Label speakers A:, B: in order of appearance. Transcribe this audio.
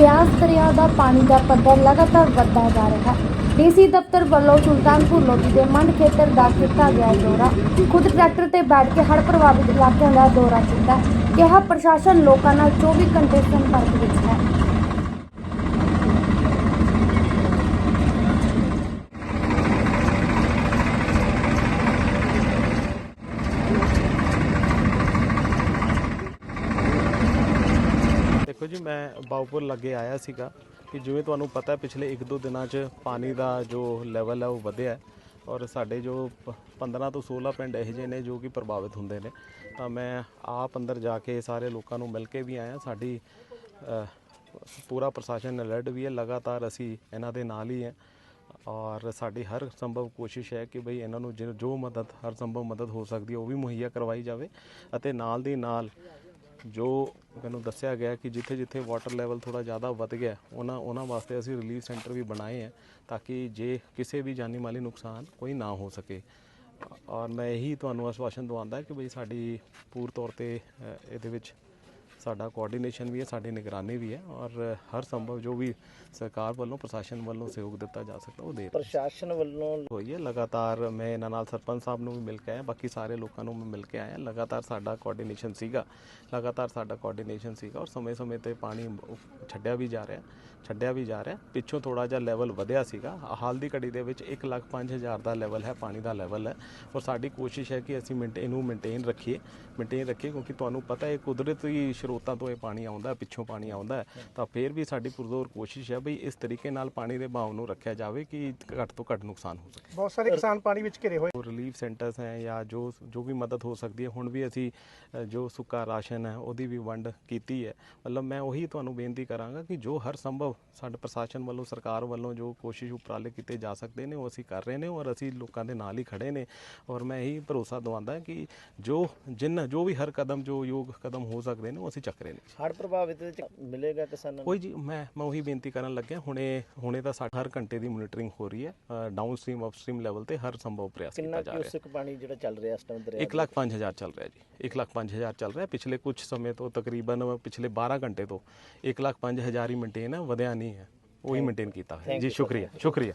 A: ਬਿਆਸ ਦਰਿਆ ਦਾ ਪਾਣੀ ਦਾ ਪੱਧਰ ਲਗਾਤਾਰ ਵੱਧਦਾ ਜਾ ਰਿਹਾ ਹੈ। ਡੀਸੀ ਦਫ਼ਤਰ ਵੱਲੋਂ ਸੁਲਤਾਨਪੁਰ ਲੋਧੀ ਦੇ ਮੰਡ ਖੇਤਰ ਦਾ ਕੀਤਾ ਗਿਆ ਦੌਰਾ। ਖੁਦ ਟਰੈਕਟਰ ਤੇ ਬੈਠ ਕੇ ਹੜ੍ਹ ਪ੍ਰਭਾਵਿਤ ਇਲਾਕਿਆਂ ਦਾ ਦੌਰਾ ਕੀਤਾ। ਕਿਹਾ, ਪ੍ਰਸ਼ਾਸਨ ਲੋਕਾਂ ਨਾਲ 24 ਘੰਟੇ ਸੰਪਰਕ ਵਿੱਚ ਹੈ।
B: ਜੀ, ਮੈਂ ਬਾਉਪੁਰ ਲੱਗੇ ਆਇਆ ਸੀਗਾ ਕਿ ਜਿਵੇਂ ਤੁਹਾਨੂੰ ਪਤਾ ਹੈ, ਪਿਛਲੇ 1-2 ਦਿਨਾਂ 'ਚ ਪਾਣੀ ਦਾ ਜੋ ਲੈਵਲ ਹੈ ਉਹ ਵਧਿਆ ਹੈ ਔਰ ਸਾਡੇ ਜੋ ਪ- 15 ਤੋਂ 16 ਪਿੰਡ ਇਹੋ ਜਿਹੇ ਨੇ ਜੋ ਕਿ ਪ੍ਰਭਾਵਿਤ ਹੁੰਦੇ ਨੇ। ਤਾਂ ਮੈਂ ਆਪ ਅੰਦਰ ਜਾ ਕੇ ਸਾਰੇ ਲੋਕਾਂ ਨੂੰ ਮਿਲ ਕੇ ਵੀ ਆਇਆ। ਸਾਡੀ ਪੂਰਾ ਪ੍ਰਸ਼ਾਸਨ ਅਲਰਟ ਵੀ ਹੈ। ਲਗਾਤਾਰ ਅਸੀਂ ਇਹਨਾਂ ਦੇ ਨਾਲ ਹੀ ਹੈ ਔਰ ਸਾਡੀ ਹਰ ਸੰਭਵ ਕੋਸ਼ਿਸ਼ ਹੈ ਕਿ ਬਈ ਇਹਨਾਂ ਨੂੰ ਜੋ- ਜੋ ਮਦਦ, ਹਰ ਸੰਭਵ ਮਦਦ ਹੋ ਸਕਦੀ ਹੈ, ਉਹ ਵੀ ਮੁਹੱਈਆ ਕਰਵਾਈ ਜਾਵੇ ਅਤੇ ਨਾਲ ਦੀ ਨਾਲ ਜੋ ਮੈਨੂੰ ਦੱਸਿਆ ਗਿਆ ਕਿ ਜਿੱਥੇ ਜਿੱਥੇ ਵਾਟਰ ਲੈਵਲ ਥੋੜਾ ਜ਼ਿਆਦਾ ਵੱਧ ਗਿਆ, ਉਹਨਾਂ ਉਹਨਾਂ ਵਾਸਤੇ ਅਸੀਂ ਰਿਲੀਫ ਸੈਂਟਰ ਵੀ ਬਣਾਏ ਹੈ ਤਾਂ ਕਿ ਜੇ ਕਿਸੇ ਵੀ ਜਾਨੀ ਮਾਲੀ ਨੁਕਸਾਨ ਕੋਈ ਨਾ ਹੋ ਸਕੇ। ਔਰ ਮੈਂ ਇਹੀ ਤੁਹਾਨੂੰ ਆਸ਼ਵਾਸਨ ਦਵਾਉਂਦਾ ਕਿ ਬਈ ਸਾਡੀ ਪੂਰ ਤੌਰ ਤੇ ਇਹਦੇ ਵਿੱਚ ਸਾਡਾ ਕੋਆਰਡੀਨੇਸ਼ਨ ਵੀ ਹੈ ਸਾਡੀ ਨਿਗਰਾਨੀ ਵੀ ਹੈ ਔਰ ਹਰ ਸੰਭਵ ਜੋ ਵੀ ਸਰਕਾਰ ਵੱਲੋਂ ਪ੍ਰਸ਼ਾਸਨ ਵੱਲੋਂ ਸਹਿਯੋਗ ਦਿੱਤਾ ਜਾ ਸਕਦਾ ਉਹ ਦੇ।
C: ਪ੍ਰਸ਼ਾਸਨ ਵੱਲੋਂ
B: ਹੋਈ ਹੈ ਲਗਾਤਾਰ ਮੈਂ ਇਹਨਾਂ ਨਾਲ ਸਰਪੰਚ ਸਾਹਿਬ ਨੂੰ ਵੀ ਮਿਲ ਕੇ ਆਇਆ ਬਾਕੀ ਸਾਰੇ ਲੋਕਾਂ ਨੂੰ ਮੈਂ ਮਿਲ ਕੇ ਆਇਆ। ਲਗਾਤਾਰ ਸਾਡਾ ਕੋਆਰਡੀਨੇਸ਼ਨ ਸੀਗਾ ਲਗਾਤਾਰ ਸਾਡਾ ਕੋਆਰਡੀਨੇਸ਼ਨ ਸੀਗਾ ਔਰ ਸਮੇਂ-ਸਮੇਂ ਤੇ ਪਾਣੀ ਛੱਡਿਆ ਵੀ ਜਾ ਰਿਹਾ ਛੱਡਿਆ ਵੀ ਜਾ ਰਿਹਾ। ਪਿੱਛੋਂ ਥੋੜਾ ਜਿਹਾ ਲੈਵਲ ਵਧਿਆ ਸੀਗਾ। ਹਾਲ ਦੀ ਘੜੀ ਦੇ ਵਿੱਚ 1 ਲੱਖ 5000 ਦਾ ਲੈਵਲ ਹੈ ਪਾਣੀ ਦਾ ਲੈਵਲ ਹੈ। ਔਰ ਸਾਡੀ ਕੋਸ਼ਿਸ਼ ਹੈ ਕਿ ਅਸੀਂ ਇਹਨੂੰ ਮੇਨਟੇਨ ਰੱਖੀਏ ਮੇਨਟੇਨ ਰੱਖੀਏ ਕਿਉਂਕਿ ਤੁਹਾਨੂੰ ਪਤਾ ਹੈ ਕੁਦਰਤੀ ਸਰੋਤਾਂ ਤੋਂ ਇਹ ਪਾਣੀ ਆਉਂਦਾ ਪਿੱਛੋਂ ਪਾਣੀ ਆਉਂਦਾ ਤਾਂ ਫਿਰ ਵੀ ਸਾਡੀ ਪੁਰਜ਼ੋਰ ਕੋਸ਼ਿਸ਼ ਹੈ ਬਈ ਇਸ ਤਰੀਕੇ ਨਾਲ ਪਾਣੀ ਦੇ ਬਹਾਵ ਨੂੰ ਰੱਖਿਆ ਜਾਵੇ ਕਿ ਘੱਟ ਤੋਂ ਘੱਟ ਨੁਕਸਾਨ ਹੋ ਸਕੇ।
D: ਬਹੁਤ ਸਾਰੇ ਕਿਸਾਨ ਪਾਣੀ ਵਿੱਚ ਘਿਰੇ ਹੋਏ।
B: ਰਿਲੀਫ ਸੈਂਟਰਸ ਹੈ ਜਾਂ ਜੋ ਜੋ ਵੀ ਮਦਦ ਹੋ ਸਕਦੀ ਹੈ ਹੁਣ ਵੀ ਅਸੀਂ ਜੋ ਸੁੱਕਾ ਰਾਸ਼ਨ ਹੈ ਉਹਦੀ ਵੀ ਵੰਡ ਕੀਤੀ ਹੈ। ਮਤਲਬ ਮੈਂ ਉਹੀ ਤੁਹਾਨੂੰ ਬੇਨਤੀ ਕਰਾਂਗਾ ਕਿ ਜੋ ਹਰ ਸੰਭਵ ਸਾਡੇ ਪ੍ਰਸ਼ਾਸਨ ਵੱਲੋਂ ਸਰਕਾਰ ਵੱਲੋਂ ਜੋ ਕੋਸ਼ਿਸ਼ ਉਪਰਾਲੇ ਕੀਤੇ ਜਾ ਸਕਦੇ ਨੇ ਉਹ ਅਸੀਂ ਕਰ ਰਹੇ ਨੇ ਔਰ ਅਸੀਂ ਲੋਕਾਂ ਦੇ ਨਾਲ ਹੀ ਖੜੇ ਨੇ। ਔਰ ਮੈਂ ਇਹੀ ਭਰੋਸਾ ਦਵਾਉਂਦਾ ਕਿ ਜੋ ਜਿੰਨ ਜੋ ਵੀ ਹਰ ਕਦਮ ਜੋ ਯੋਗ ਕਦਮ ਹੋ ਸਕਦੇ ਨੇ ਉਹ ਅਸੀਂ ਚੱਕ ਰਹੇ ਨੇ।
C: ਹੜ੍ਹ ਪ੍ਰਭਾਵਿਤ ਵਿੱਚ ਮਿਲੇਗਾ ਕਿਸਾਨਾਂ ਨੂੰ?
B: ਕੋਈ ਜੀ ਮੈਂ ਮੈਂ ਉਹੀ ਬੇਨਤੀ ਕਰਨ ਲੱਗਿਆ ਹੁਣੇ ਹੁਣੇ ਤਾਂ ਸਾਡਾ ਹਰ ਘੰਟੇ ਦੀ ਮੋਨੀਟਰਿੰਗ ਹੋ ਰਹੀ ਹੈ ਡਾਊਨ ਸਟ੍ਰੀਮ ਅਪਸਟ੍ਰੀਮ ਲੈਵਲ ਤੇ ਹਰ ਸੰਭਵ ਪ੍ਰਯਾਸ
C: ਕਿੰਨਾ
B: ਕੀਤਾ ਜਾ ਰਿਹਾ ਹੈ।
C: ਕਿਊਸਕ ਪਾਣੀ ਜਿਹੜਾ ਚੱਲ ਰਿਹਾ ਇਸ ਟਾਈਮ ਦਰਿਆ
B: 1 ਲੱਖ 5000 ਚੱਲ ਰਿਹਾ ਜੀ 1 ਲੱਖ 5000 ਚੱਲ ਰਿਹਾ। ਪਿਛਲੇ ਕੁਝ ਸਮੇਂ ਤੋਂ ਤਕਰੀਬਨ ਪਿਛਲੇ 12 ਘੰਟੇ ਤੋਂ 1 ਲੱਖ 5000 ਹੀ ਮੇਨਟੇਨ ਹੈ ਵਧਿਆ ਨਹੀਂ ਹੈ। ਉਹੀ ਮੇਨਟੇਨ ਕੀਤਾ ਹੈ ਜੀ ਸ਼ੁਕਰੀਆ ਸ਼ੁਕਰੀਆ।